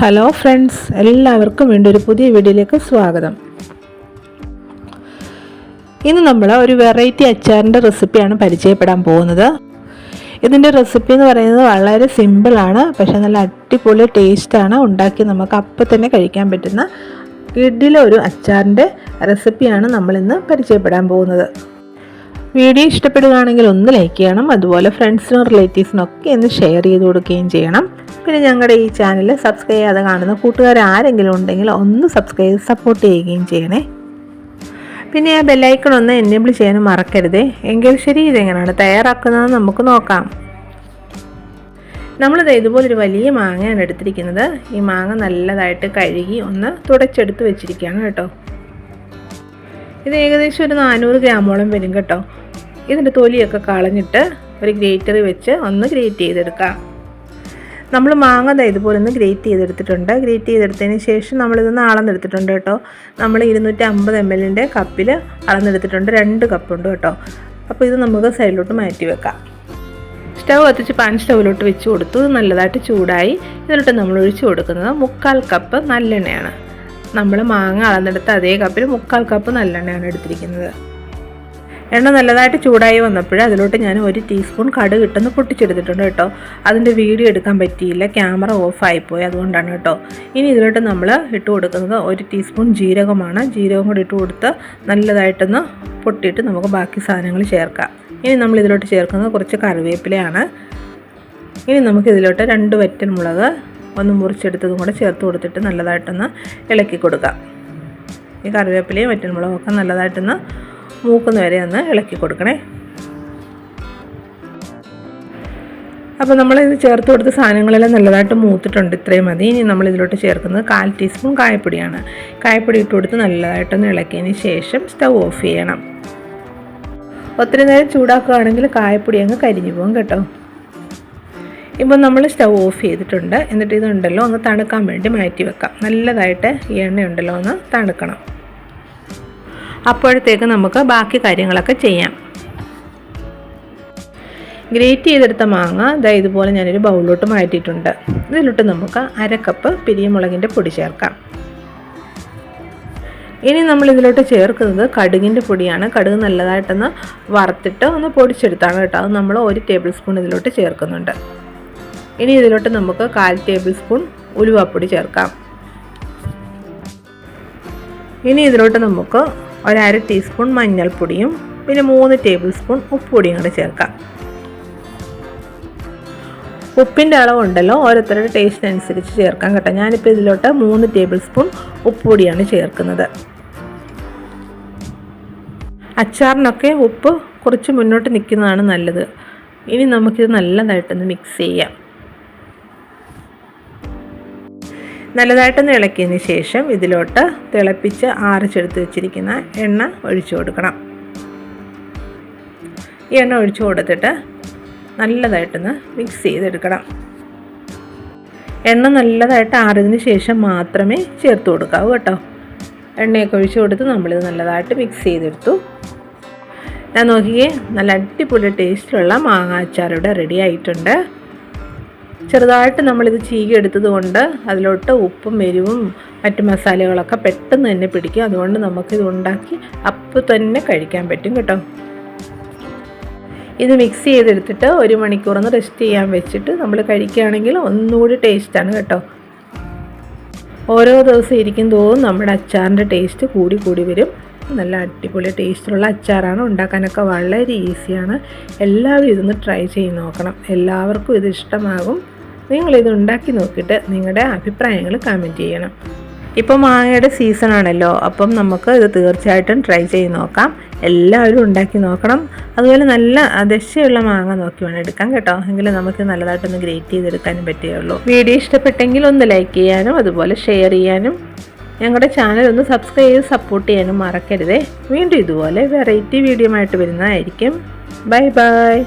Hello friends എല്ലാവർക്കും വീണ്ടും ഒരു പുതിയ വീഡിയോയിലേക്ക് സ്വാഗതം. ഇന്ന് നമ്മൾ ഒരു വെറൈറ്റി അച്ചാറിന്റെ റെസിപ്പിയാണ് പരിചയപ്പെടാൻ പോകുന്നത്. ഇതിന്റെ റെസിപ്പി എന്ന് പറയുന്നത് വളരെ സിമ്പിളാണ് പക്ഷേ നല്ല അടിപൊളി ടേസ്റ്റാണ് ഉണ്ടാക്കി നമുക്ക് അപ്പം തന്നെ കഴിക്കാൻ പറ്റുന്ന കിഡിലെ ഒരു അച്ചാറിന്റെ റെസിപ്പിയാണ് നമ്മളിന്ന് പരിചയപ്പെടാൻ പോകുന്നത്. വീഡിയോ ഇഷ്ടപ്പെടുകയാണെങ്കിൽ ഒന്ന് ലൈക്ക് ചെയ്യണം. അതുപോലെ ഫ്രണ്ട്സിനും റിലേറ്റീവ്സിനും ഒക്കെ ഒന്ന് ഷെയർ ചെയ്ത് കൊടുക്കുകയും ചെയ്യണം. പിന്നെ ഞങ്ങളുടെ ഈ ചാനൽ സബ്സ്ക്രൈബ് ചെയ്യാതെ കാണുന്ന കൂട്ടുകാർ ആരെങ്കിലും ഉണ്ടെങ്കിൽ ഒന്ന് സബ്സ്ക്രൈബ് സപ്പോർട്ട് ചെയ്യുകയും ചെയ്യണേ. പിന്നെ ആ ബെല്ലൈക്കൺ ഒന്ന് എനേബിൾ ചെയ്യാനും മറക്കരുതേ. എങ്കിൽ ശരി ഇതെങ്ങനെയാണ് തയ്യാറാക്കുന്നത് നമുക്ക് നോക്കാം. നമ്മളിത് ഇതുപോലൊരു വലിയ മാങ്ങയാണ് എടുത്തിരിക്കുന്നത്. ഈ മാങ്ങ നല്ലതായിട്ട് കഴുകി ഒന്ന് തുടച്ചെടുത്ത് വെച്ചിരിക്കുകയാണ് കേട്ടോ. ഇത് ഏകദേശം ഒരു നാനൂറ് ഗ്രാമോളം വരും കേട്ടോ. ഇതിന്റെ തൊലിയൊക്കെ കളഞ്ഞിട്ട് ഒരു ഗ്രേറ്ററിൽ വെച്ച് ഒന്ന് ഗ്രേറ്റ് ചെയ്തെടുക്കാം. നമ്മൾ മാങ്ങ ഇതുപോലെ ഒന്ന് ഗ്രേറ്റ് ചെയ്തെടുത്തിട്ടുണ്ട്. ഗ്രേറ്റ് ചെയ്തെടുത്തതിന് ശേഷം നമ്മളിതൊന്ന് അളന്നെടുത്തിട്ടുണ്ട് കേട്ടോ. നമ്മൾ ഇരുന്നൂറ്റി അമ്പത് എം എല്ലിന്റെ കപ്പിൽ അളന്നെടുത്തിട്ടുണ്ട്. രണ്ട് കപ്പുണ്ട് കേട്ടോ. അപ്പോൾ ഇത് നമുക്ക് സൈഡിലോട്ട് മാറ്റി വെക്കാം. സ്റ്റവ് കത്തിച്ച് പാൻ സ്റ്റൗവിലോട്ട് വെച്ച് കൊടുത്തു. നല്ലതായിട്ട് ചൂടായി. ഇതിലോട്ട് നമ്മൾ ഒഴിച്ചു കൊടുക്കുന്നത് മുക്കാൽ കപ്പ് നല്ലെണ്ണയാണ്. നമ്മൾ മാങ്ങ അളന്നെടുത്ത അതേ കപ്പിൽ മുക്കാൽ കപ്പ് നല്ലെണ്ണയാണ് എടുത്തിരിക്കുന്നത്. എണ്ണ നല്ലതായിട്ട് ചൂടായി വന്നപ്പോൾ അതിലോട്ട് ഞാൻ ഒരു ടീസ്പൂൺ കടുക് ഇട്ടെന്ന് പൊട്ടിച്ചെടുത്തിട്ടുണ്ട് കേട്ടോ. അതിന്റെ വീഡിയോ എടുക്കാൻ പറ്റിയില്ല ക്യാമറ ഓഫായിപ്പോയി അതുകൊണ്ടാണ് കേട്ടോ. ഇനി ഇതിലോട്ട് നമ്മൾ ഇട്ട് കൊടുക്കുന്നത് ഒരു ടീസ്പൂൺ ജീരകമാണ്. ജീരകം കൂടി ഇട്ട് കൊടുത്ത് നല്ലതായിട്ടൊന്ന് പൊട്ടിയിട്ട് നമുക്ക് ബാക്കി സാധനങ്ങൾ ചേർക്കാം. ഇനി നമ്മൾ ഇതിലോട്ട് ചേർക്കുന്നത് കുറച്ച് കറിവേപ്പിലയാണ്. ഇനി നമുക്ക് ഇതിലോട്ട് രണ്ട് വറ്റൻ മുളക് ഒന്ന് മുറിച്ചെടുത്തതും കൂടെ ചേർത്ത് കൊടുത്തിട്ട് നല്ലതായിട്ടൊന്ന് ഇളക്കി കൊടുക്കാം. ഈ കറിവേപ്പിലയും വറ്റൻ മുളകും ഒക്കെ നല്ലതായിട്ടൊന്ന് മൂക്കുന്ന വരെ ഒന്ന് ഇളക്കി കൊടുക്കണേ. അപ്പോൾ നമ്മൾ ഇത് ചേർത്ത് കൊടുത്ത സാധനങ്ങളെല്ലാം നല്ലതായിട്ട് മൂത്തിട്ടുണ്ട്. ഇത്രയും മതി. ഇനി നമ്മൾ ഇതിലോട്ട് ചേർക്കുന്നത് കാൽ ടീസ്പൂൺ കായപ്പൊടിയാണ്. കായപ്പൊടി ഇട്ട് കൊടുത്ത് നല്ലതായിട്ടൊന്ന് ഇളക്കിയതിന് ശേഷം സ്റ്റൗ ഓഫ് ചെയ്യണം. ഒത്തിരി നേരം ചൂടാക്കുകയാണെങ്കിൽ കായപ്പൊടി അങ്ങ് കരിഞ്ഞു പോകും കേട്ടോ. ഇപ്പം നമ്മൾ സ്റ്റൗ ഓഫ് ചെയ്തിട്ടുണ്ട്. എന്നിട്ട് ഇതുണ്ടല്ലോ ഒന്ന് തണുക്കാൻ വേണ്ടി മാറ്റി വെക്കാം. നല്ലതായിട്ട് ഈ എണ്ണ ഉണ്ടല്ലോ ഒന്ന് തണുക്കണം. അപ്പോഴത്തേക്ക് നമുക്ക് ബാക്കി കാര്യങ്ങളൊക്കെ ചെയ്യാം. ഗ്രേറ്റ് ചെയ്തെടുത്ത മാങ്ങ ദാ ഇതുപോലെ ഞാനൊരു ബൗളിലോട്ട് മാറ്റിയിട്ടുണ്ട്. ഇതിലോട്ട് നമുക്ക് അര കപ്പ് പിരിയമുളകിന്റെ പൊടി ചേർക്കാം. ഇനി നമ്മൾ ഇതിലോട്ട് ചേർക്കുന്നത് കടുകിന്റെ പൊടിയാണ്. കടുക് നല്ലതായിട്ടൊന്ന് വറുത്തിട്ട് ഒന്ന് പൊടിച്ചെടുത്താണ് കേട്ടോ. അത് നമ്മൾ ഒരു ടേബിൾ സ്പൂൺ ഇതിലോട്ട് ചേർക്കുന്നുണ്ട്. ഇനി ഇതിലോട്ട് നമുക്ക് കാൽ ടേബിൾ സ്പൂൺ ഉലുവാപ്പൊടി ചേർക്കാം. ഇനി ഇതിലോട്ട് നമുക്ക് ഒരര ടീസ്പൂൺ മഞ്ഞൾപ്പൊടിയും പിന്നെ മൂന്ന് ടേബിൾ സ്പൂൺ ഉപ്പുപൊടിയും കൂടെ ചേർക്കാം. ഉപ്പിന്റെ അളവുണ്ടല്ലോ ഓരോരുത്തരുടെ ടേസ്റ്റ് അനുസരിച്ച് ചേർക്കാം കേട്ടോ. ഞാനിപ്പോൾ ഇതിലോട്ട് മൂന്ന് ടേബിൾ സ്പൂൺ ഉപ്പുപൊടിയാണ് ചേർക്കുന്നത്. അച്ചാറിനൊക്കെ ഉപ്പ് കുറച്ച് മുന്നോട്ട് നിൽക്കുന്നതാണ് നല്ലത്. ഇനി നമുക്കിത് നല്ലതായിട്ടൊന്ന് മിക്സ് ചെയ്യാം. നല്ലതായിട്ടൊന്ന് ഇളക്കിയതിന് ശേഷം ഇതിലോട്ട് തിളപ്പിച്ച് ആറിച്ചെടുത്ത് വെച്ചിരിക്കുന്ന എണ്ണ ഒഴിച്ചു കൊടുക്കണം. ഈ എണ്ണ ഒഴിച്ചു കൊടുത്തിട്ട് നല്ലതായിട്ടൊന്ന് മിക്സ് ചെയ്തെടുക്കണം. എണ്ണ നല്ലതായിട്ട് ആറിയതിന് ശേഷം മാത്രമേ ചേർത്ത് കൊടുക്കാവൂ കേട്ടോ. എണ്ണയൊക്കെ ഒഴിച്ചു കൊടുത്ത് നമ്മളിത് നല്ലതായിട്ട് മിക്സ് ചെയ്തെടുത്തു. ഞാൻ നോക്കിയേ നല്ല അടിപൊളി ടേസ്റ്റിലുള്ള മാങ്ങ അച്ചാർ ഇവിടെ റെഡി ആയിട്ടുണ്ട്. ചെറുതായിട്ട് നമ്മളിത് ചീകി എടുത്തത് കൊണ്ട് അതിലോട്ട് ഉപ്പും എരിവും മറ്റ് മസാലകളൊക്കെ പെട്ടെന്ന് തന്നെ പിടിക്കും. അതുകൊണ്ട് നമുക്കിത് ഉണ്ടാക്കി അപ്പോൾ തന്നെ കഴിക്കാൻ പറ്റും കേട്ടോ. ഇത് മിക്സ് ചെയ്തെടുത്തിട്ട് ഒരു മണിക്കൂറൊന്ന് റെസ്റ്റ് ചെയ്യാൻ വെച്ചിട്ട് നമ്മൾ കഴിക്കുകയാണെങ്കിൽ ഒന്നുകൂടി ടേസ്റ്റാണ് കേട്ടോ. ഓരോ ദിവസം ഇരിക്കും തോറും നമ്മുടെ അച്ചാറിന്റെ ടേസ്റ്റ് കൂടി കൂടി വരും. നല്ല അടിപൊളി ടേസ്റ്റുള്ള അച്ചാറാണ്. ഉണ്ടാക്കാനൊക്കെ വളരെ ഈസിയാണ് എല്ലാവരും ഇതൊന്ന് ട്രൈ ചെയ്ത് നോക്കണം. എല്ലാവർക്കും ഇത് ഇഷ്ടമാകും. നിങ്ങളിത് ഉണ്ടാക്കി നോക്കിയിട്ട് നിങ്ങളുടെ അഭിപ്രായങ്ങൾ കമന്റ് ചെയ്യണം. ഇപ്പോൾ മാങ്ങയുടെ സീസൺ ആണല്ലോ അപ്പം നമുക്ക് ഇത് തീർച്ചയായിട്ടും ട്രൈ ചെയ്ത് നോക്കാം. എല്ലാവരും ഉണ്ടാക്കി നോക്കണം. അതുപോലെ നല്ല ദശയുള്ള മാങ്ങ നോക്കി വേണം എടുക്കാം കേട്ടോ. എങ്കിലും നമുക്ക് നല്ലതായിട്ടൊന്ന് ഗ്രേറ്റ് ചെയ്തെടുക്കാനും പറ്റുകയുള്ളൂ വീഡിയോ ഇഷ്ടപ്പെട്ടെങ്കിൽ ഒന്ന് ലൈക്ക് ചെയ്യാനും അതുപോലെ ഷെയർ ചെയ്യാനും ഞങ്ങളുടെ ചാനൽ ഒന്ന് സബ്സ്ക്രൈബ് ചെയ്ത് സപ്പോർട്ട് ചെയ്യാനും മറക്കരുതേ. വീണ്ടും ഇതുപോലെ വെറൈറ്റി വീഡിയോ ആയിട്ട് വരുന്നതായിരിക്കും. Bye bye